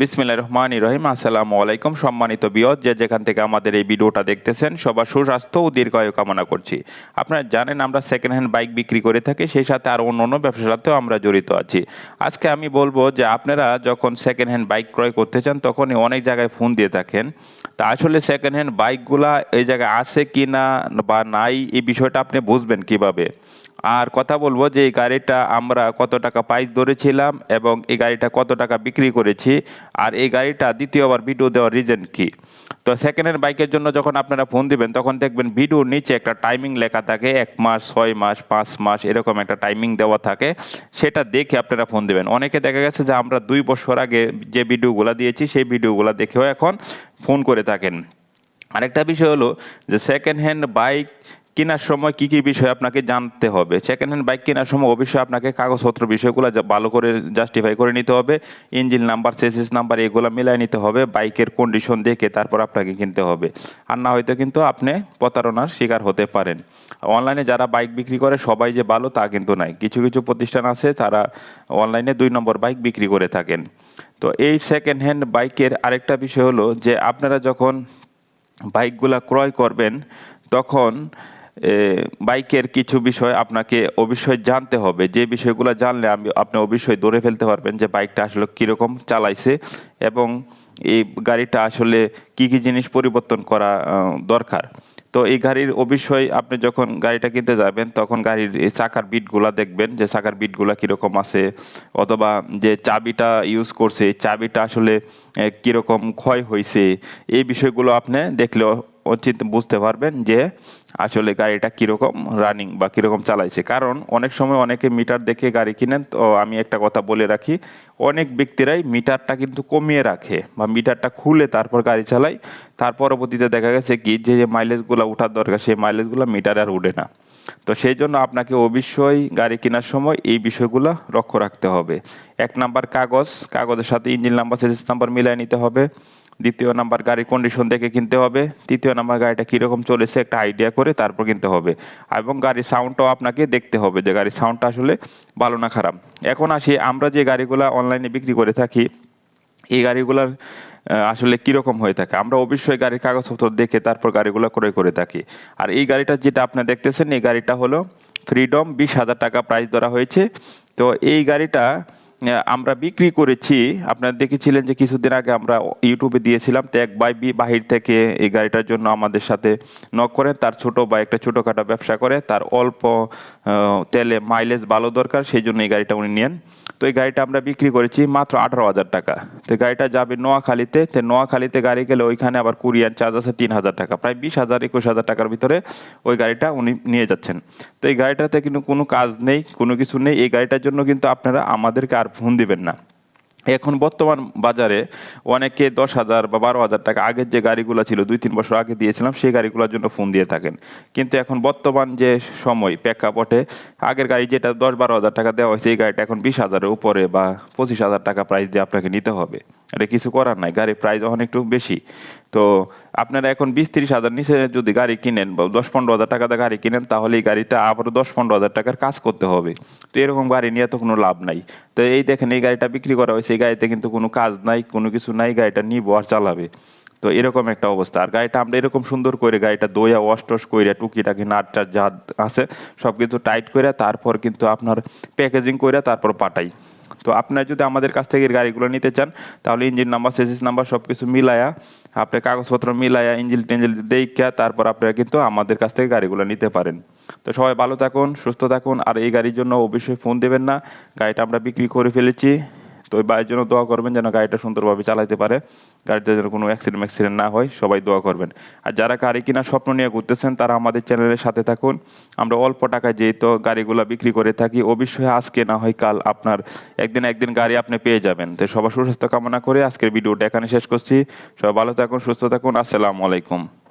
বিসমিল্লাহ রহমান রহিম। আসসালামু আলাইকুম সম্মানিত বিয়ত, যে যেখান থেকে আমাদের এই ভিডিওটা দেখতেছেন, সবার সুস্বাস্থ্য ও দীর্ঘায়ু কামনা করছি। আপনারা জানেন আমরা সেকেন্ড হ্যান্ড বাইক বিক্রি করে থাকি, সেই সাথে আর অন্য অন্য ব্যবসার সাথেও আমরা জড়িত আছি। আজকে আমি বলব যে আপনারা যখন সেকেন্ড হ্যান্ড বাইক ক্রয় করতে চান, তখনই অনেক জায়গায় ফোন দিয়ে থাকেন। তা আসলে সেকেন্ড হ্যান্ড বাইকগুলা এই জায়গায় আছে কি না বা নাই, এই বিষয়টা আপনি বুঝবেন কীভাবে? আর কথা বলব যে এই গাড়িটা আমরা কত টাকা প্রাইস ধরেছিলাম এবং এই গাড়িটা কত টাকা বিক্রি করেছি আর এই গাড়িটা দ্বিতীয়বার ভিডিও দেওয়ার রিজন কি? তো সেকেন্ড হ্যান্ড বাইকের জন্য যখন আপনারা ফোন দিবেন, তখন দেখবেন ভিডিওর নিচে একটা টাইমিং লেখা থাকে, এক মাস, ছয় মাস, পাঁচ মাস, এরকম একটা টাইমিং দেওয়া থাকে। সেটা দেখে আপনারা ফোন দিবেন। অনেকে দেখা গেছে যে আমরা দুই বছর আগে যে ভিডিওগুলো দিয়েছি, সেই ভিডিওগুলো দেখেও এখন ফোন করে থাকেন। আরেকটা বিষয় হলো যে সেকেন্ড হ্যান্ড বাইক কেনার সময় কি কি বিষয় আপনাকে জানতে হবে? সেকেন্ড হ্যান্ড বাইক কেনার সময় অবশ্যই আপনাকে কাগজপত্র বিষয়গুলো ভালো করে জাস্টিফাই করে নিতে হবে। ইঞ্জিন নাম্বার সেসিস নাম্বার এগুলো মিলাই নিতে হবে। বাইকের কন্ডিশন দেখে তারপর আপনাকে কিনতে হবে। আর না হয়তো কিন্তু আপনি প্রতারণার শিকার হতে পারেন। অনলাইনে যারা বাইক বিক্রি করে, সবাই যে ভালো তা কিন্তু নাই। কিছু কিছু প্রতিষ্ঠান আছে, তারা অনলাইনে দুই নম্বর বাইক বিক্রি করে থাকেন। তো এই সেকেন্ড হ্যান্ড বাইকের আরেকটা বিষয় হলো যে, আপনারা যখন বাইকগুলা ক্রয় করবেন, তখন বাইকের কিছু বিষয় আপনাকে অবশ্যই জানতে হবে। যে বিষয়গুলো জানলে আমি, আপনি অবশ্যই ধরে ফেলতে পারবেন যে বাইকটা আসলে কীরকম চালাইছে এবং এই গাড়িটা আসলে কি কি জিনিস পরিবর্তন করা দরকার। তো এই গাড়ির অবশ্যই আপনি যখন গাড়িটা কিনতে যাবেন, তখন গাড়ির চাকার বিটগুলা দেখবেন যে চাকার বিটগুলা কীরকম আছে অথবা যে চাবিটা ইউজ করছে, চাবিটা আসলে কীরকম ক্ষয় হয়েছে এই বিষয়গুলো আপনি দেখলে উচিত বুঝতে পারবেন যে আসলে গাড়িটা কীরকম রানিং বা কীরকম চালাইছে। কারণ অনেক সময় অনেকে মিটার দেখে গাড়ি কিনেন, তো আমি একটা কথা বলে রাখি, অনেক ব্যক্তিরাই মিটারটা কিন্তু কমিয়ে রাখে বা মিটারটা খুলে তারপর গাড়ি চালায়। তার পরবর্তীতে দেখা গেছে কি, যে মাইলেজগুলো ওঠার দরকার, সেই মাইলেজগুলো মিটারে আর উঠে না। তো সেই জন্য আপনাকে অবশ্যই গাড়ি কেনার সময় এই বিষয়গুলো লক্ষ্য রাখতে হবে। এক নাম্বার কাগজ, কাগজের সাথে ইঞ্জিন নাম্বার সেসিস নাম্বার মিলিয়ে নিতে হবে। দ্বিতীয় নাম্বার গাড়ির কন্ডিশন দেখে কিনতে হবে। তৃতীয় নাম্বার গাড়িটা কীরকম চলেছে, একটা আইডিয়া করে তারপর কিনতে হবে। এবং গাড়ির সাউন্ডটাও আপনাকে দেখতে হবে যে গাড়ির সাউন্ডটা আসলে ভালো না খারাপ। এখন আসি, আমরা যে গাড়িগুলো অনলাইনে বিক্রি করে থাকি, এই গাড়িগুলোর আসলে কীরকম হয়ে থাকে? আমরা অবশ্যই গাড়ির কাগজপত্র দেখে তারপর গাড়িগুলো ক্রয় করে থাকি। আর এই গাড়িটা যেটা আপনি দেখতেছেন, এই গাড়িটা হলো ফ্রিডম বিশ হাজার টাকা প্রাইস ধরা হয়েছে। তো এই গাড়িটা আমরা বিক্রি করেছি। আপনারা দেখেছিলেন যে কিছুদিন আগে আমরা ইউটিউবে দিয়েছিলাম তো এক ভাই বি- বাহির থেকে এই গাড়িটার জন্য আমাদের সাথে নক করেন। তার ছোট বা একটা ছোটোখাটো ব্যবসা করে, তার অল্প তেলে মাইলেজ ভালো দরকার, সেই জন্য এই গাড়িটা উনি নেন। তো এই গাড়িটা আমরা বিক্রি করেছি মাত্র আঠারো হাজার টাকা। তো গাড়িটা যাবে নোয়াখালীতে, তো নোয়াখালীতে গাড়ি গেলে ওইখানে আবার কুরিয়ার চার্জ আছে তিন হাজার টাকা। প্রায় বিশ হাজার, একুশ হাজার টাকার ভিতরে ওই গাড়িটা উনি নিয়ে যাচ্ছেন। তো এই গাড়িটাতে কিন্তু কোনো কাজ নেই, কোনো কিছু নেই। এই গাড়িটার জন্য কিন্তু আপনারা আমাদেরকে আর ফোন দিবেন না। এখন বর্তমান বাজারে অনেকে দশ হাজার বা বারো হাজার টাকা আগের যে গাড়িগুলো ছিল, দুই, তিন বছর আগে দিয়েছিলাম, সেই গাড়িগুলোর জন্য ফোন দিয়ে থাকেন। কিন্তু এখন বর্তমান যে সময় প্রেক্ষাপটে, আগের গাড়ি যেটা দশ, বারো হাজার টাকা দেওয়া হয়েছে, এই গাড়িটা এখন বিশ হাজারের উপরে বা পঁচিশ হাজার টাকা প্রাইস দিয়ে আপনাকে নিতে হবে। এটা কিছু করার নাই, গাড়ির প্রাইস এখন একটু বেশি। তো আপনারা এখন বিশ তিরিশ হাজার নিচে যদি গাড়ি কিনেন বা দশ পনেরো হাজার টাকাতে গাড়ি কিনেন, তাহলে এই গাড়িটা আবারও দশ পনেরো হাজার টাকার কাজ করতে হবে। তো এরকম গাড়ি নিয়ে তো কোনো লাভ নাই। তো এই দেখেন, এই গাড়িটা বিক্রি করা হয়েছে, এই গাড়িতে কিন্তু কোনো কাজ নাই, কোনো কিছু নাই গাড়িটা নিবো আর চালাবে। তো এরকম একটা অবস্থা। আর গাড়িটা আমরা এরকম সুন্দর করে গাড়িটা দইয়া ওয়াশ টস করে টুকিটাকি নাটটা যা আছে, সব কিছু টাইট করে তারপর কিন্তু আপনার প্যাকেজিং করে তারপর পাঠাই। তো আপনার যদি আমাদের কাছ থেকে গাড়িগুলো নিতে চান, তাহলে ইঞ্জিন নাম্বার সেসিস নাম্বার সব কিছু মিলায়া আপনার কাগজপত্র মিলায়া, ইঞ্জিল টেঞ্জিল দেখা তারপর আপনারা কিন্তু আমাদের কাছ থেকে গাড়িগুলো নিতে পারেন। তো সবাই ভালো থাকুন, সুস্থ থাকুন, আর এই গাড়ির জন্য অবশ্যই ফোন দেবেন না। গাড়িটা আমরা বিক্রি করে ফেলেছি। তো ওই ভাইয়ের জন্য দোয়া করবেন যেন গাড়িটা সুন্দরভাবে চালাতে পারে। গাড়িতে যেন কোনো অ্যাক্সিডেন্ট ম্যাক্সিডেন্ট না হয়, সবাই দোয়া করবেন। আর যারা গাড়ি কেনার স্বপ্ন নিয়ে ঘুরতেছেন, তারা আমাদের চ্যানেলের সাথে থাকুন। আমরা অল্প টাকায় যেহেতু গাড়িগুলো বিক্রি করে থাকি, অবশ্যই আজকে না হয় কাল আপনার একদিন একদিন গাড়ি আপনি পেয়ে যাবেন। তো সবার সুস্বাস্থ্য কামনা করে আজকের ভিডিওটা এখানে শেষ করছি। সবাই ভালো থাকুন, সুস্থ থাকুন। আসসালামু আলাইকুম।